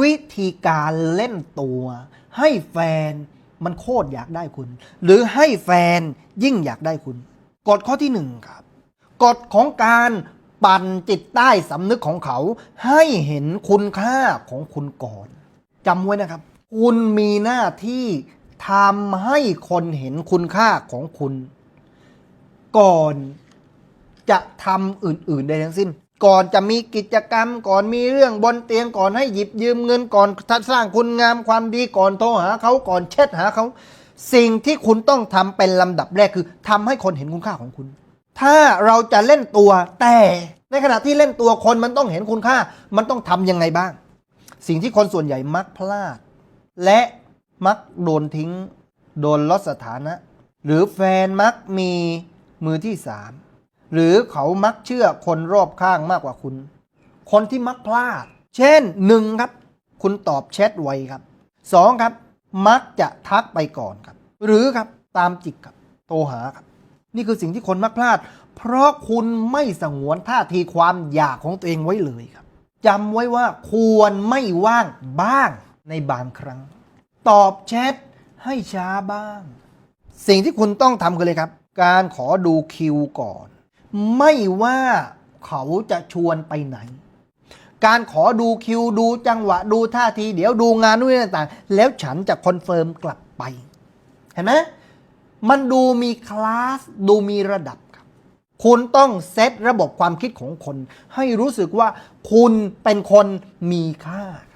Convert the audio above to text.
วิธีการเล่นตัว ให้แฟนมันโคตรอยากได้คุณ หรือให้แฟนยิ่งอยากได้คุณกฎข้อที่หนึ่งครับกฎของการปั่นจิตใต้สำนึกของเขา ให้เห็นคุณค่าของคุณก่อนจำไว้นะครับ คุณมีหน้าที่ทำให้คนเห็นคุณค่าของคุณ ก่อนจะทำอื่น ๆ ใดทั้งสิ้น ก่อนจะมีกิจกรรม ก่อนมีเรื่องบนเตียงก่อนให้หยิบยืมเงินก่อนสร้างคุณงามความดีก่อนโทรหาเขาก่อนเช็ดหาเขา สิ่งที่คุณต้องทำเป็นลำดับแรกคือทำให้คนเห็นคุณค่าของคุณ ถ้าเราจะเล่นตัวแต่ในขณะที่เล่นตัวคนมันต้องเห็นคุณค่า มันต้องทำยังไงบ้าง สิ่งที่คนส่วนใหญ่มักพลาด และมักโดนทิ้ง โดนลดสถานะ หรือแฟนมักมีมือที่สาม หรือเขามักเชื่อคนรอบข้างมากกว่าคุณ คนที่มักพลาด เช่นหนึ่งครับ คุณตอบแชทไวครับสองครับ มักจะทักไปก่อนครับ หรือครับตามจิกครับ โทรหาครับ นี่คือสิ่งที่คนมักพลาด เพราะคุณไม่สงวนท่าทีความอยากของตัวเองไว้เลยครับจำไว้ว่าควรไม่ว่างบ้างในบางครั้ง ตอบแชทให้ช้าบ้าง สิ่งที่คุณต้องทำกันเลยครับ การขอดูคิวก่อน ไม่ว่าเขาจะชวนไปไหน การขอดูคิวดูจังหวะดูท่าที เดี๋ยวดูงานนู่นต่างๆ แล้วฉันจะคอนเฟิร์มกลับไป เห็นไหมมันดูมีคลาส ดูมีระดับครับ คุณต้องเซตระบบความคิดของคน ให้รู้สึกว่าคุณเป็นคนมีค่าครับ